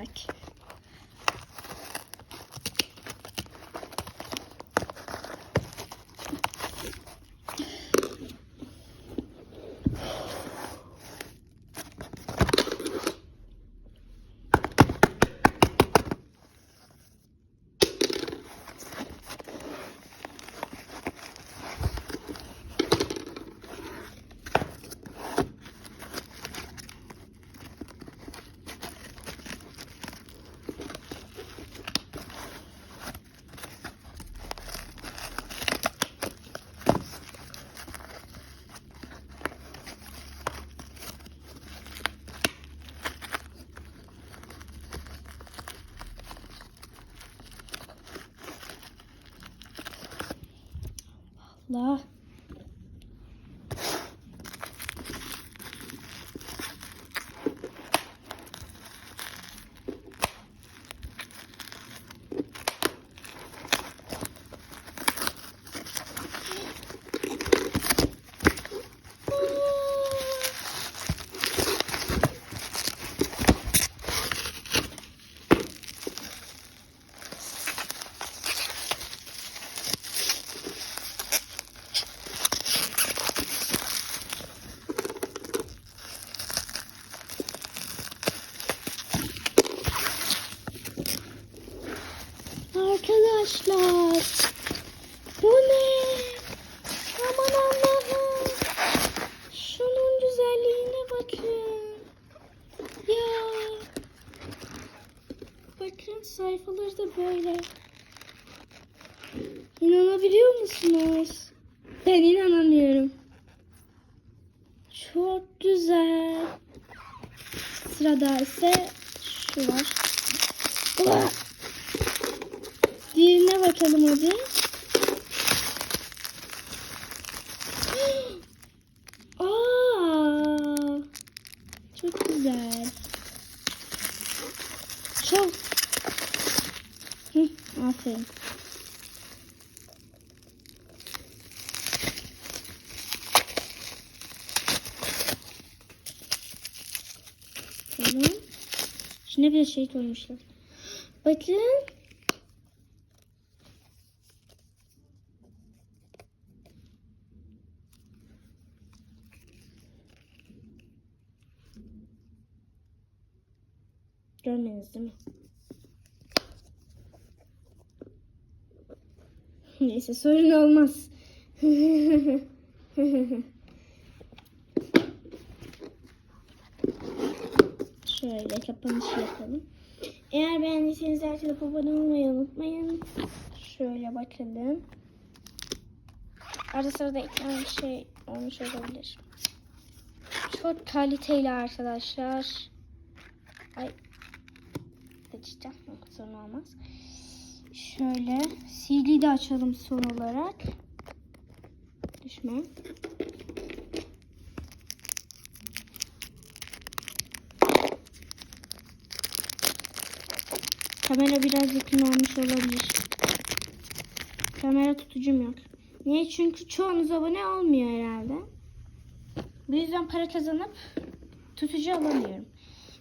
oynayak. Allah. Arkadaşlar. Bu ne? Aman Allah'ım. Şunun güzelliğine bakın. Ya. Bakın sayfaları da böyle. İnanabiliyor musunuz? Ben inanamıyorum. Çok güzel. Sırada ise şu var. Ulan. Bakalım hadi. Aa, çok güzel. Çok. Hı, aferin. Tamam. Şimdi bir şey koymuşlar. Bakın. Görmediniz değil mi? Neyse sorun olmaz. Şöyle kapanış yapalım. Eğer beğendiyseniz like abone olmayı unutmayın. Şöyle bakalım. Arada sırada ekran şey olmuş olabilir. Çok kaliteli arkadaşlar. Ay seçeceğim. Sorun olmaz. Şöyle CD de açalım son olarak. Düşme. Kamera biraz yakın olmuş olabilir. Kamera tutucum yok. Niye? Çünkü çoğunuz abone olmuyor herhalde. Bu yüzden para kazanıp tutucu alamıyorum.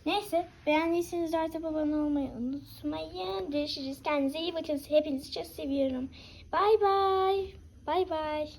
Neyse beğendiyseniz artık abone olmayı unutmayın. Görüşürüz. Kendinize iyi bakın. Hepinizi çok seviyorum. Bay bay. Bay bay.